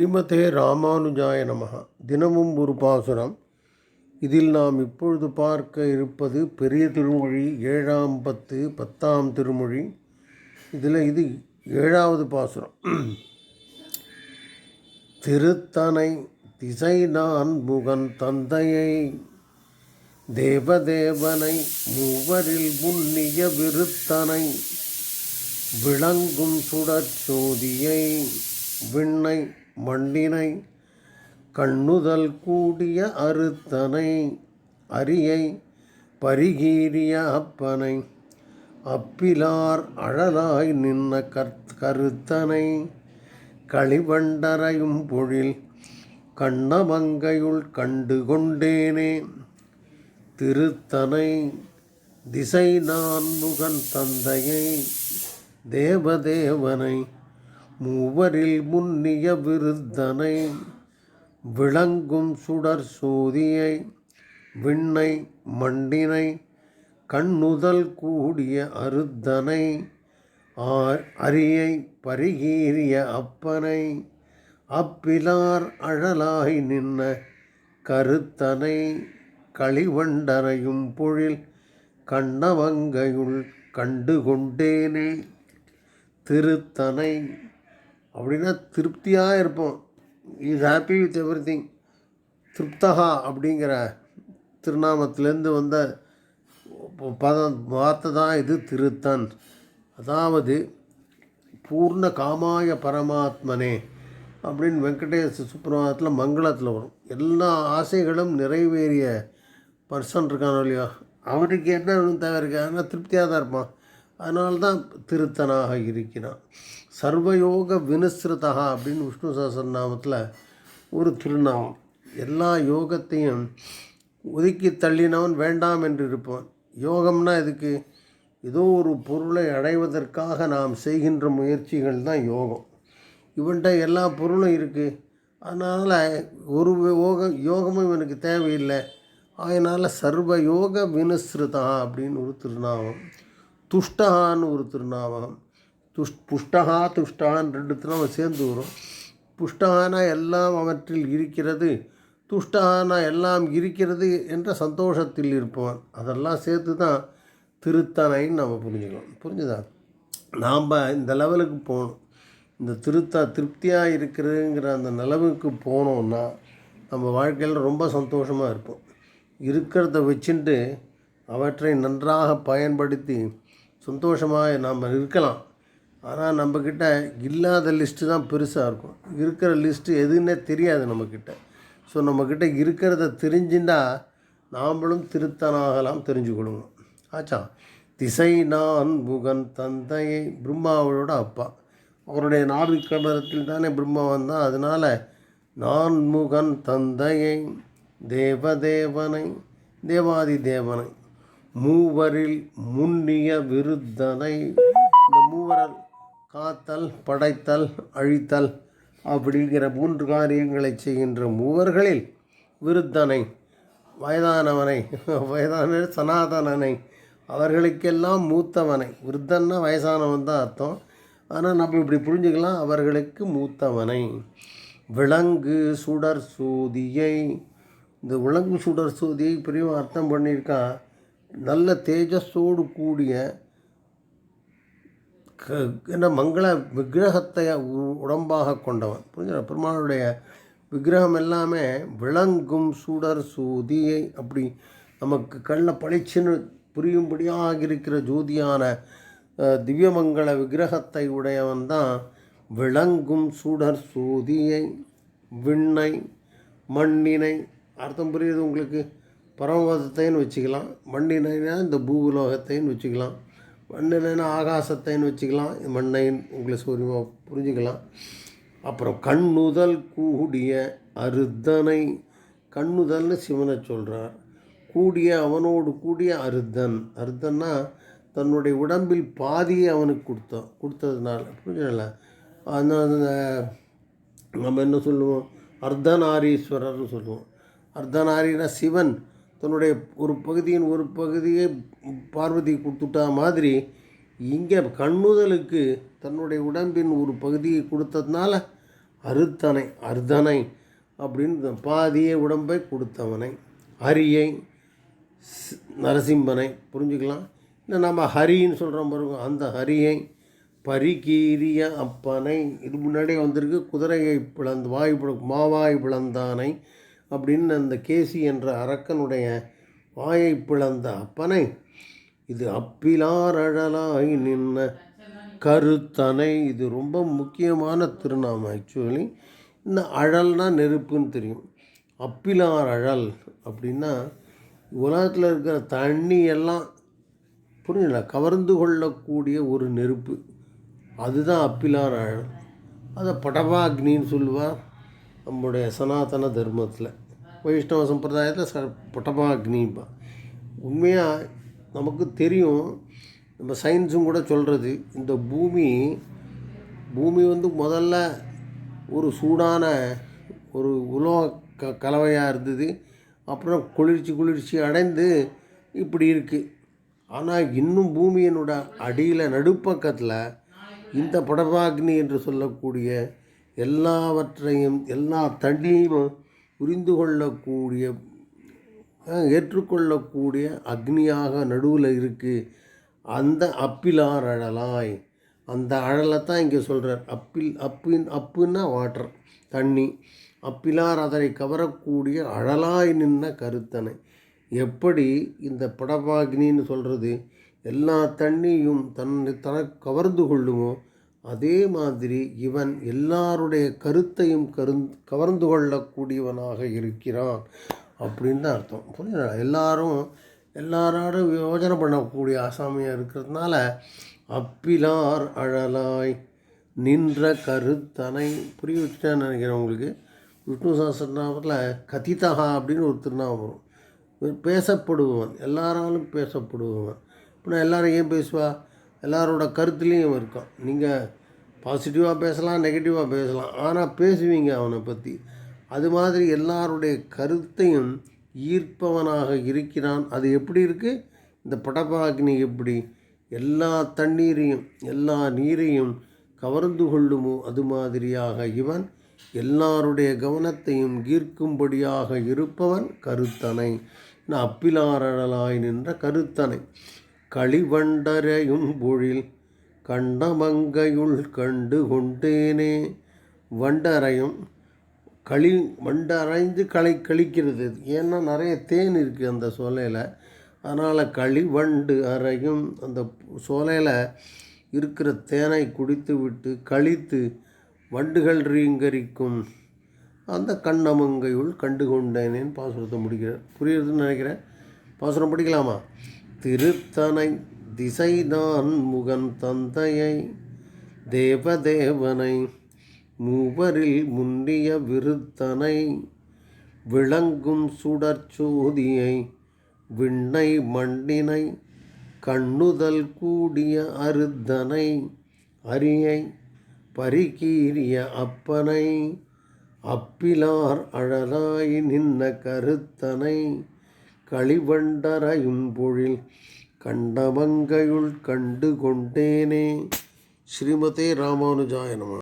ஸ்ரீமதே ராமானுஜாய நமக தினமும் ஒரு பாசுரம். இதில் நாம் இப்பொழுது பார்க்க இருப்பது பெரிய திருமொழி ஏழாம் பத்து பத்தாம் திருமொழி. இதில் இது ஏழாவது பாசுரம். திருத்தனை திசை நான் முகன் தந்தையை தேவதேவனை மூவரில் முன்னிய விருத்தனை விளங்கும் சுடற்சோதியை விண்ணை மண்ணினை கண்ணுதல் கூடிய அறுத்தனை அரியை பரிகீரிய அப்பனை அப்பிலார் அழலாய் நின்ன கற் கருத்தனை களிவண்டரையும் பொழில் கண்ணமங்கையுள் கண்டு கொண்டேனே திருத்தனை திசை நான் முகன் தந்தையை தேவதேவனை மூவரில் முன்னிய விருத்தனை விளங்கும் சுடர் சோதியை விண்ணை மண்டினை கண்ணுதல் கூடிய அருத்தனை ஆர் அரியை பரிகீறிய அப்பனை அப்பிலார் அழலாய் நின்ன கருத்தனை களிவண்டரையும் பொழில் கண்ணவங்கையுள் கண்டு கொண்டேனே திருத்தனை அப்படின்னா திருப்தியாக இருப்போம். Is happy with everything திருப்தகா அப்படிங்கிற திருநாமத்திலேருந்து வந்த பதம் வார்த்தை தான் இது திருத்தன். அதாவது பூர்ண காமாய பரமாத்மனே அப்படின்னு வெங்கடேஷ் சுப்ரபாதத்தில் மங்களத்தில் வரும். எல்லா ஆசைகளும் நிறைவேறிய பர்சன் இருக்கானோ இல்லையா அவனுக்கு என்ன வேணும் தேவை இருக்கு? ஆனால் திருப்தியாக தான் இருப்பான். அதனால்தான் திருத்தனாக இருக்கிறான். சர்வயோக வினுஸ்ருதா அப்படின்னு விஷ்ணு சஹஸ்ரநாமத்தில் ஒரு திருநாமம். எல்லா யோகத்தையும் ஒதுக்கி தள்ளினவன் வேண்டாம் என்று இருப்பான் யோகம்னா இதுக்கு ஏதோ ஒரு பொருளை அடைவதற்காக நாம் செய்கின்ற முயற்சிகள் தான் யோகம். இவன்கிட்ட எல்லா பொருளும் இருக்குது அதனால் ஒரு யோகம் யோகமும் இவனுக்கு தேவையில்லை. அதனால் சர்வ யோக வினுஸ்ருதா அப்படின்னு ஒரு திருநாமம். துஷ்டகான்னு ஒரு திருநாமம் துஷ் புஷ்டகா துஷ்டகான் ரெண்டு திருநாமம் சேர்ந்து வரும். புஷ்டகானா எல்லாம் அவற்றில் இருக்கிறது துஷ்டகானா எல்லாம் இருக்கிறது என்ற சந்தோஷத்தில் இருப்பவன். அதெல்லாம் சேர்த்து தான் திருத்தனைன்னு நம்ம புரிஞ்சுக்கலாம் புரிஞ்சுதா? நாம் இந்த லெவலுக்கு போகணும். இந்த திருத்தா திருப்தியாக இருக்கிறதுங்கிற அந்த நிலவுக்கு போனோம்னா நம்ம வாழ்க்கையில் ரொம்ப சந்தோஷமாக இருப்போம். இருக்கிறத வச்சுட்டு அவற்றை நன்றாக பயன்படுத்தி சந்தோஷமாக நாம் இருக்கலாம். ஆனால் நம்மக்கிட்ட இல்லாத லிஸ்ட்டு தான் பெருசாக இருக்கும். இருக்கிற லிஸ்ட்டு எதுன்னே தெரியாது நம்மக்கிட்ட ஸோ நம்மக்கிட்ட இருக்கிறத தெரிஞ்சுட்டா நாமளும் திருத்தனாகலாம் தெரிஞ்சுக்கொள்ளுங்க ஆச்சா? திசை நான் முகன் தந்தையை பிரம்மாவோட அப்பா. அவருடைய நாடு தானே பிரம்மா வந்தான். அதனால் நான் முகன் தந்தையை தேவதேவனை தேவாதி தேவனை மூவரில் முன்னிய விருத்தனை. இந்த மூவரால் காத்தல் படைத்தல் அழித்தல் அப்படிங்கிற மூன்று காரியங்களை செய்கின்ற மூவர்களில் விருத்தனை வயதானவனை வயதான சனாதனனை அவர்களுக்கெல்லாம் மூத்தவனை. விருத்தன்னா வயசானவன் தான் அர்த்தம். ஆனால் நம்ம இப்படி புரிஞ்சுக்கலாம் அவர்களுக்கு மூத்தவனை. விலங்கு சுடர் சூதியை. இந்த விலங்கு சுடர் சூதியை பெரிய அர்த்தம் பண்ணியிருக்கான். நல்ல தேஜஸோடு கூடிய க என்ன மங்கள விக்கிரகத்தை உ- உடம்பாக கொண்டவன். புரிஞ்சு பெருமாளுடைய விக்கிரகம் எல்லாமே விளங்கும் சுடர் சூதியை அப்படி நமக்கு கண்ணில் பளிச்சுன்னு புரியும்படியாக இருக்கிற ஜோதியான திவ்யமங்கள விக்கிரகத்தை உடையவன் தான் விளங்கும் சுடர் சூதியை விண்ணை மண்ணினை. அர்த்தம் புரியுது உங்களுக்கு? பரமபதத்தையும் வச்சுக்கலாம் மண்ணினைனா இந்த பூலோகத்தையும் வச்சுக்கலாம் மண்ணினைனா ஆகாசத்தையும் வச்சுக்கலாம் மண்ணைன்னு உங்களை சூரியமாக புரிஞ்சுக்கலாம். அப்புறம் கண்ணுதல் கூடிய அருத்தனை கண்ணுதல்னு சிவனை சொல்கிறார் கூடிய அவனோடு கூடிய அருத்தன். அருத்தன்னா தன்னுடைய உடம்பில் பாதியை அவனுக்கு கொடுத்தோம். கொடுத்ததுனால புரிஞ்சல அந்த நம்ம என்ன சொல்லுவோம்? அர்த்தநாரீஸ்வரர்னு சொல்லுவோம். அர்த்தநாரினா சிவன். தன்னுடைய ஒரு பகுதியின் ஒரு பகுதியை பார்வதி கொடுத்துட்டா மாதிரி இங்கே கண்ணுதலுக்கு தன்னுடைய உடம்பின் ஒரு பகுதியை கொடுத்ததுனால அறுத்தனை அர்த்தனை அப்படின்னு பாதிய உடம்பை கொடுத்தவனை. ஹரியை நரசிம்மனை புரிஞ்சுக்கலாம்? இல்லை நம்ம ஹரின்னு சொல்கிறோம் பாருங்க அந்த ஹரியை பரிகீரிய அப்பனை. இது முன்னாடியே வந்திருக்கு குதிரையை பிளந்து வாய் மாவாய் பிளந்தானை. அப்படின்னு அந்த கேசி என்ற அரக்கனுடைய வாயை பிளந்த அப்பனை இது அப்பிலாரழலாய் நின்ன கருத்தனை. இது ரொம்ப முக்கியமான திருநாமம் ஆக்சுவலி இந்த அழல்னா நெருப்புன்னு தெரியும். அப்பிலார் அழல் அப்படின்னா உலகத்தில் இருக்கிற தண்ணி எல்லாம் புரியல கவர்ந்து கொள்ளக்கூடிய ஒரு நெருப்பு. அதுதான் அப்பிலார் அழல். அதை படபாக்னின்னு சொல்லுவாள் நம்முடைய சனாதன தர்மத்தில் வைஷ்ணவ சம்பிரதாயத்தில் ச படபாக்னிப்பா உண்மையாக நமக்கு தெரியும் நம்ம சயின்ஸும் கூட சொல்கிறது இந்த பூமி பூமி வந்து முதல்ல ஒரு சூடான ஒரு உலோக க கலவையாக இருந்தது. அப்புறம் குளிர்ச்சி குளிர்ச்சி அடைந்து இப்படி இருக்குது ஆனால் இன்னும் பூமியினோட அடியில் நடுப்பக்கத்தில் இந்த படபாக்னி என்று சொல்லக்கூடிய எல்லாவற்றையும் எல்லா தண்ணியும் புரிந்து கொள்ளக்கூடிய ஏற்றுக்கொள்ளக்கூடிய அக்னியாக நடுவில் இருக்குது அந்த அப்பிலார் அழலாய். அந்த அழலை தான் இங்கே சொல்கிறார் அப்பில் அப்பின் அப்புன்னா வாட்டர் தண்ணி. அப்பிலார் அதனை கவரக்கூடிய அழலாய் நின்ன கருத்தனை. எப்படி இந்த படபாகினின்னு சொல்கிறது எல்லா தண்ணியும் தன்னை தன கவர்ந்து கொள்ளுமோ அதே மாதிரி இவன் எல்லாருடைய கருத்தையும் கருந் கவர்ந்து கொள்ளக்கூடியவனாக இருக்கிறான் அப்படின்னு தான் அர்த்தம். புரியுதா? எல்லாரும் எல்லாரோடும் யோஜனை பண்ணக்கூடிய ஆசாமியாக இருக்கிறதுனால அப்பிலார் அழலாய் நின்ற கருத்தனை புரிய வச்சுட்டேன்னு நினைக்கிறேன் உங்களுக்கு. விஷ்ணு சாஸ்திரநாமத்தில் கதிதகா அப்படின்னு ஒரு திருநாமம் வரும். பேசப்படுபவன். எல்லாராலும் பேசப்படுபவன். இப்போ நான் எல்லாரும் ஏன் பேசுவா? எல்லாரோட கருத்துலேயும் இருக்கான் நீங்கள் பாசிட்டிவாக பேசலாம் நெகட்டிவாக பேசலாம். ஆனால் பேசுவீங்க அவனை பற்றி அது மாதிரி எல்லாருடைய கருத்தையும் ஈர்ப்பவனாக இருக்கிறான். அது எப்படி இருக்குது இந்த படபாக்னி எப்படி? எல்லா தண்ணீரையும் எல்லா நீரையும் கவர்ந்து கொள்ளுமோ? அது மாதிரியாக இவன் எல்லாருடைய கவனத்தையும் ஈர்க்கும்படியாக இருப்பவன் கருத்தனை. நான் அப்பிலாரழலாய் நின்ற கருத்தனை. களிவண்டரையும்பொழில் கண்டமங்கையுள் கண்டு கொண்டேனே வண்டரையும் களி வண்டரைந்து களை கழிக்கிறது ஏன்னா நிறைய தேன் இருக்குது அந்த சோலையில். அதனால் களிவண்டு அறையும் அந்த சோலையில் இருக்கிற தேனை குடித்து விட்டு கழித்து வண்டுகள் ரீங்கரிக்கும். அந்த கண்ணமங்கையுள் கண்டு கொண்டேனேன்னு பாசுரத்தை முடிக்கிறேன். புரியுறதுன்னு நினைக்கிறேன். பாசுரம் படிக்கலாமா? திருத்தனை திசைதான் முகன் தந்தையை தேவதேவனை மூவரில் முன்னிய விருத்தனை விளங்கும் சுடற்சோதியை விண்ணை மண்ணினை கண்ணுதல் கூடிய அருத்தனை அரியை பரிகீரிய அப்பனை அப்பிலார் அழலாய் நின்ன கருத்தனை களிவண்டரையும்பொழில் கண்டமங்கையுள் கண்டு கொண்டேனே. ஸ்ரீமதே ராமானுஜாய நம.